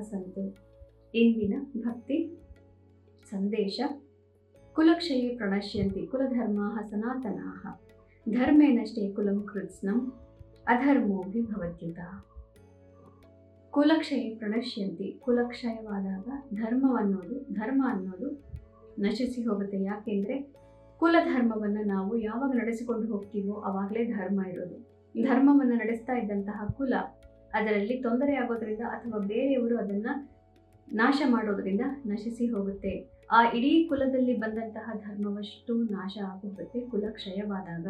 ಸಂತು ಇಂದಿನ ಭಕ್ತಿ, ಸಂದೇಶ, ಕುಲಕ್ಷಯೇ ಪ್ರಣಶ್ಯಂತಿ, ಕುಲಧರ್ಮ ಸನಾತನಾ ಧರ್ಮೇನಷ್ಟೇ ಕುಲಂ ಕೃತ್ಸ್ನಂ ಅಧರ್ಮೋಭಿ ಭವತ್ಯುತ ಕುಲಕ್ಷಯ ಪ್ರಣಶ್ಯಂತಿ, ಕುಲಕ್ಷಯವಾದಾಗ ಧರ್ಮವನ್ನೋದು, ಧರ್ಮ ಅನ್ನೋದು ನಶಿಸಿ ಹೋಗುತ್ತೆ. ಯಾಕೆಂದ್ರೆ ಕುಲಧರ್ಮವನ್ನು ನಾವು ಯಾವಾಗ ನಡೆಸಿಕೊಂಡು ಹೋಗ್ತೀವೋ ಅವಾಗಲೇ ಧರ್ಮ ಇರೋದು. ಧರ್ಮವನ್ನು ನಡೆಸ್ತಾ ಇದ್ದಂತಹ ಕುಲ ಅದರಲ್ಲಿ ತೊಂದರೆ ಆಗೋದ್ರಿಂದ ಅಥವಾ ಬೇರೆಯವರು ಅದನ್ನ ನಾಶ ಮಾಡೋದರಿಂದ ನಶಿಸಿ ಹೋಗುತ್ತೆ. ಆ ಇಡೀ ಕುಲದಲ್ಲಿ ಬಂದಂತಹ ಧರ್ಮವಷ್ಟು ನಾಶ ಆಗೋಗುತ್ತೆ ಕುಲಕ್ಷಯವಾದಾಗ.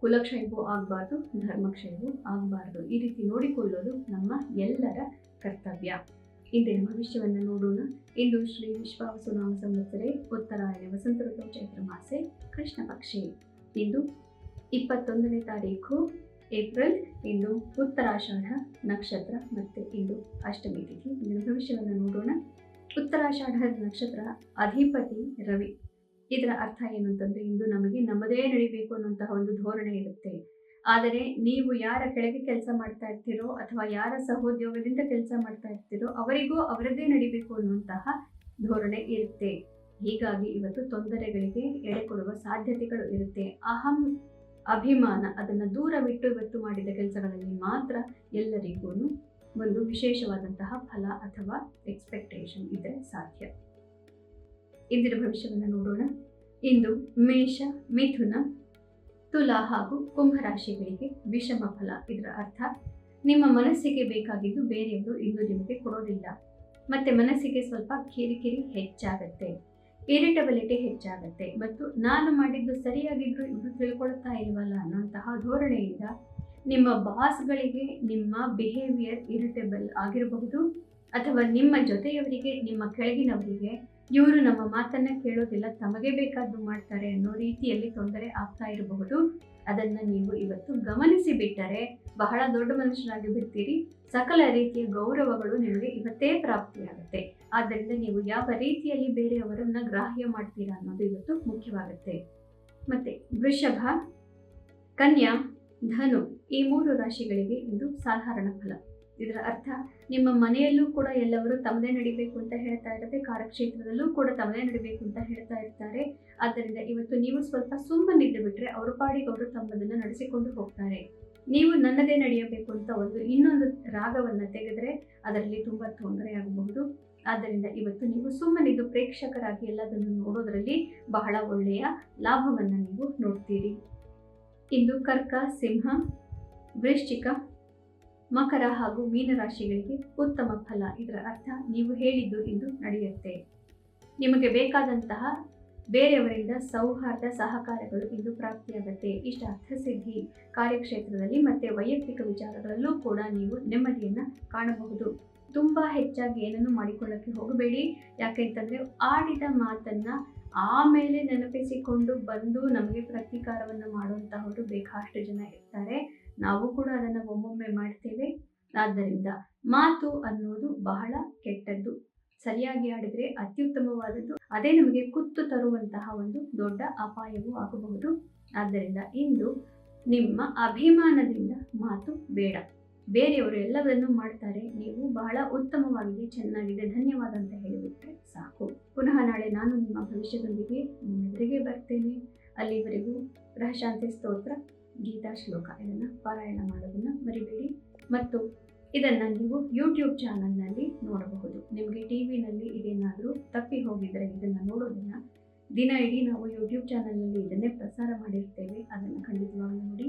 ಕುಲಕ್ಷಯವೂ ಆಗಬಾರ್ದು, ಧರ್ಮಕ್ಷಯವೂ ಆಗಬಾರ್ದು. ಈ ರೀತಿ ನೋಡಿಕೊಳ್ಳೋದು ನಮ್ಮ ಎಲ್ಲರ ಕರ್ತವ್ಯ. ಇಂದಿನ ಭವಿಷ್ಯವನ್ನು ನೋಡೋಣ. ಇಂದು ಶ್ರೀ ವಿಶ್ವಾವಸು ನಾಮ ಸಂವತ್ಸರೆ, ಉತ್ತರಾಯಣ ವಸಂತ ಋತು, ಚೈತ್ರ ಮಾಸೆ, ಕೃಷ್ಣ ಪಕ್ಷಿ. ಇಂದು ಇಪ್ಪತ್ತೊಂದನೇ ತಾರೀಕು ಏಪ್ರಿಲ್, ಇಂದು ಉತ್ತರಾಷಾಢ ನಕ್ಷತ್ರ ಮತ್ತು ಇಂದು ಅಷ್ಟಮಿ ತಿಥಿ. ಇಂದಿನ ಭವಿಷ್ಯವನ್ನು ನೋಡೋಣ. ಉತ್ತರಾಷಾಢ ನಕ್ಷತ್ರ ಅಧಿಪತಿ ರವಿ. ಇದರ ಅರ್ಥ ಏನು ಅಂತಂದ್ರೆ, ಇಂದು ನಮಗೆ ನಮ್ಮದೇ ನಡಿಬೇಕು ಅನ್ನುವಂತಹ ಒಂದು ಧೋರಣೆ ಇರುತ್ತೆ. ಆದರೆ ನೀವು ಯಾರ ಕೆಳಗೆ ಕೆಲಸ ಮಾಡ್ತಾ ಇರ್ತೀರೋ ಅಥವಾ ಯಾರ ಸಹೋದ್ಯೋಗದಿಂದ ಕೆಲಸ ಮಾಡ್ತಾ ಇರ್ತೀರೋ ಅವರಿಗೂ ಅವರದ್ದೇ ನಡಿಬೇಕು ಅನ್ನುವಂತಹ ಧೋರಣೆ ಇರುತ್ತೆ. ಹೀಗಾಗಿ ಇವತ್ತು ತೊಂದರೆಗಳಿಗೆ ಎಡೆ ಕೊಡುವ ಸಾಧ್ಯತೆಗಳು ಇರುತ್ತೆ. ಅಹಂ ಅಭಿಮಾನ, ಅದನ್ನು ದೂರವಿಟ್ಟು ಇವತ್ತು ಮಾಡಿದ ಕೆಲಸಗಳಲ್ಲಿ ಮಾತ್ರ ಎಲ್ಲರಿಗೂ ಒಂದು ವಿಶೇಷವಾದಂತಹ ಫಲ ಅಥವಾ ಎಕ್ಸ್ಪೆಕ್ಟೇಷನ್ ಇದ್ದರೆ ಸಾಧ್ಯ. ಇಂದಿನ ಭವಿಷ್ಯವನ್ನು ನೋಡೋಣ. ಇಂದು ಮೇಷ, ಮಿಥುನ, ತುಲಾ ಹಾಗೂ ಕುಂಭರಾಶಿಗಳಿಗೆ ವಿಷಮ ಫಲ ಇದರ ಅರ್ಥ. ನಿಮ್ಮ ಮನಸ್ಸಿಗೆ ಬೇಕಾಗಿದ್ದು ಬೇರೆಯವರು ಇಂದು ನಿಮಗೆ ಕೊಡೋದಿಲ್ಲ. ಮತ್ತೆ ಮನಸ್ಸಿಗೆ ಸ್ವಲ್ಪ ಕಿರಿಕಿರಿ ಹೆಚ್ಚಾಗತ್ತೆ. ಇರಿಟಬಿಲಿಟಿ ಹೆಚ್ಚಾಗುತ್ತೆ. ಮತ್ತು ನಾನು ಮಾಡಿದ್ದು ಸರಿಯಾಗಿದ್ರು ಇವರು ತಿಳ್ಕೊಳ್ತಾ ಇಲ್ವಲ್ಲ ಅನ್ನೋಂತಹ ಧೋರಣೆಯಿಂದ ನಿಮ್ಮ ಬಾಸ್ಗಳಿಗೆ ನಿಮ್ಮ ಬಿಹೇವಿಯರ್ ಇರಿಟೇಬಲ್ ಆಗಿರಬಹುದು ಅಥವಾ ನಿಮ್ಮ ಜೊತೆಯವರಿಗೆ, ನಿಮ್ಮ ಕೆಳಗಿನವರಿಗೆ ಇವರು ನಮ್ಮ ಮಾತನ್ನ ಕೇಳೋದಿಲ್ಲ, ತಮಗೆ ಬೇಕಾದ್ದು ಮಾಡ್ತಾರೆ ಅನ್ನೋ ರೀತಿಯಲ್ಲಿ ತೊಂದರೆ ಆಗ್ತಾ ಇರಬಹುದು. ಅದನ್ನ ನೀವು ಇವತ್ತು ಗಮನಿಸಿ ಬಿಟ್ಟರೆ ಬಹಳ ದೊಡ್ಡ ಮನುಷ್ಯನಾಗಿ ಬಿಡ್ತೀರಿ. ಸಕಲ ರೀತಿಯ ಗೌರವಗಳು ನಿಮಗೆ ಇವತ್ತೇ ಪ್ರಾಪ್ತಿಯಾಗುತ್ತೆ. ಆದ್ದರಿಂದ ನೀವು ಯಾವ ರೀತಿಯಲ್ಲಿ ಬೇರೆಯವರನ್ನ ಗ್ರಾಹ್ಯ ಮಾಡ್ತೀರಾ ಅನ್ನೋದು ಇವತ್ತು ಮುಖ್ಯವಾಗುತ್ತೆ. ಮತ್ತೆ ವೃಷಭ, ಕನ್ಯಾ, ಧನು ಈ ಮೂರು ರಾಶಿಗಳಿಗೆ ಇಂದು ಸಾಧಾರಣ ಫಲ. ಇದರ ಅರ್ಥ, ನಿಮ್ಮ ಮನೆಯಲ್ಲೂ ಕೂಡ ಎಲ್ಲವರು ತಮ್ಮದೇ ನಡಿಬೇಕು ಅಂತ ಹೇಳ್ತಾ ಇರುತ್ತೆ ಕಾರ್ಯಕ್ಷೇತ್ರದಲ್ಲೂ ಕೂಡ ತಮ್ಮದೇ ನಡಿಬೇಕು ಅಂತ ಹೇಳ್ತಾ ಇರ್ತಾರೆ. ಆದ್ದರಿಂದ ಇವತ್ತು ನೀವು ಸ್ವಲ್ಪ ಸುಮ್ಮನಿದ್ದು ಬಿಟ್ಟರೆ ಅವ್ರ ಪಾಡಿಗೆ ಅವರು ತಮ್ಮದನ್ನು ನಡೆಸಿಕೊಂಡು ಹೋಗ್ತಾರೆ. ನೀವು ನನ್ನದೇ ನಡೆಯಬೇಕು ಅಂತ ಒಂದು ಇನ್ನೊಂದು ರಾಗವನ್ನು ತೆಗೆದ್ರೆ ಅದರಲ್ಲಿ ತುಂಬ ತೊಂದರೆ ಆಗಬಹುದು. ಆದ್ದರಿಂದ ಇವತ್ತು ನೀವು ಸುಮ್ಮನಿದ್ದು ಪ್ರೇಕ್ಷಕರಾಗಿ ಎಲ್ಲದನ್ನು ನೋಡೋದ್ರಲ್ಲಿ ಬಹಳ ಒಳ್ಳೆಯ ಲಾಭವನ್ನು ನೀವು ನೋಡ್ತೀರಿ. ಇಂದು ಕರ್ಕ, ಸಿಂಹ, ವೃಶ್ಚಿಕ ಮಕರ ಹಾಗೂ ಮೀನರಾಶಿಗಳಿಗೆ ಉತ್ತಮ ಫಲ. ಇದರ ಅರ್ಥ ನೀವು ಹೇಳಿದ್ದು ಇಂದು ನಡೆಯುತ್ತೆ. ನಿಮಗೆ ಬೇಕಾದಂತಹ ಬೇರೆಯವರಿಂದ ಸೌಹಾರ್ದ ಸಹಕಾರಗಳು ಇಂದು ಪ್ರಾಪ್ತಿಯಾಗುತ್ತೆ. ಇಷ್ಟ ಅರ್ಥಸಿದ್ಧಿ ಕಾರ್ಯಕ್ಷೇತ್ರದಲ್ಲಿ ಮತ್ತೆ ವೈಯಕ್ತಿಕ ವಿಚಾರಗಳಲ್ಲೂ ಕೂಡ ನೀವು ನೆಮ್ಮದಿಯನ್ನು ಕಾಣಬಹುದು. ತುಂಬ ಹೆಚ್ಚಾಗಿ ಏನನ್ನು ಮಾಡಿಕೊಳ್ಳೋಕ್ಕೆ ಹೋಗಬೇಡಿ. ಯಾಕೆಂತಂದರೆ ಆಡಿದ ಮಾತನ್ನು ಆಮೇಲೆ ನೆನಪಿಸಿಕೊಂಡು ಬಂದು ನಮಗೆ ಪ್ರತೀಕಾರವನ್ನು ಮಾಡುವಂತಹವರು ಬೇಕಾಷ್ಟು ಜನ ಇರ್ತಾರೆ. ನಾವು ಕೂಡ ಅದನ್ನು ಒಮ್ಮೊಮ್ಮೆ ಮಾಡ್ತೇವೆ. ಆದ್ದರಿಂದ ಮಾತು ಅನ್ನೋದು ಬಹಳ ಕೆಟ್ಟದ್ದು. ಸರಿಯಾಗಿ ಆಡಿದರೆ ಅತ್ಯುತ್ತಮವಾದದ್ದು. ಅದೇ ನಮಗೆ ಕುತ್ತು ತರುವಂತಹ ಒಂದು ದೊಡ್ಡ ಅಪಾಯವೂ ಆಗಬಹುದು. ಆದ್ದರಿಂದ ಇಂದು ನಿಮ್ಮ ಅಭಿಮಾನದಿಂದ ಮಾತು ಬೇಡ. ಬೇರೆಯವರು ಎಲ್ಲವನ್ನೂ ಮಾಡ್ತಾರೆ. ನೀವು ಬಹಳ ಉತ್ತಮವಾಗಿದೆ ಚೆನ್ನಾಗಿದೆ, ಧನ್ಯವಾದ ಅಂತ ಹೇಳಿಬಿಟ್ರೆ ಸಾಕು. ಪುನಃ ನಾಳೆ ನಾನು ನಿಮ್ಮ ಭವಿಷ್ಯದೊಂದಿಗೆ ನಿಮ್ಮೆದುರಿಗೆ ಬರ್ತೇನೆ. ಅಲ್ಲಿವರೆಗೂ ಗ್ರಹಶಾಂತಿ ಸ್ತೋತ್ರ. ಗೀತಾ ಶ್ಲೋಕ. ಇದನ್ನು ಪಾರಾಯಣ ಮಾಡೋದನ್ನು ಮರಿಬೇಡಿ. ಮತ್ತು ಇದನ್ನು ನೀವು ಯೂಟ್ಯೂಬ್ ಚಾನಲ್ನಲ್ಲಿ ನೋಡಬಹುದು. ನಿಮಗೆ ಟಿ ವಿನಲ್ಲಿ ಇದೇನಾದರೂ ತಪ್ಪಿ ಹೋಗಿದ್ದರೆ ಇದನ್ನು ನೋಡೋದನ್ನು ದಿನ ಇಡೀ ನಾವು ಯೂಟ್ಯೂಬ್ ಚಾನಲ್ನಲ್ಲಿ ಇದನ್ನೇ ಪ್ರಸಾರ ಮಾಡಿರ್ತೇವೆ. ಅದನ್ನು ಖಂಡಿತವಾಗಿ ನೋಡಿ.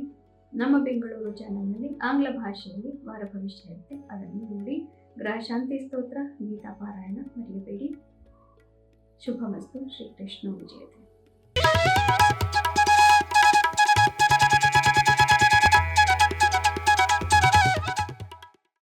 ನಮ್ಮ ಬೆಂಗಳೂರು ಚಾನಲ್ನಲ್ಲಿ ಆಂಗ್ಲ ಭಾಷೆಯಲ್ಲಿ ವಾರ ಭವಿಷ್ಯ ಇರುತ್ತೆ. ಅದನ್ನು ನೋಡಿ. ಗ್ರಹ ಶಾಂತಿ ಸ್ತೋತ್ರ, ಗೀತಾ ಪಾರಾಯಣ ಮರೆಯಬೇಡಿ ಶುಭಮಸ್ತು. ಶ್ರೀಕೃಷ್ಣ ವಿಜಯತೆ.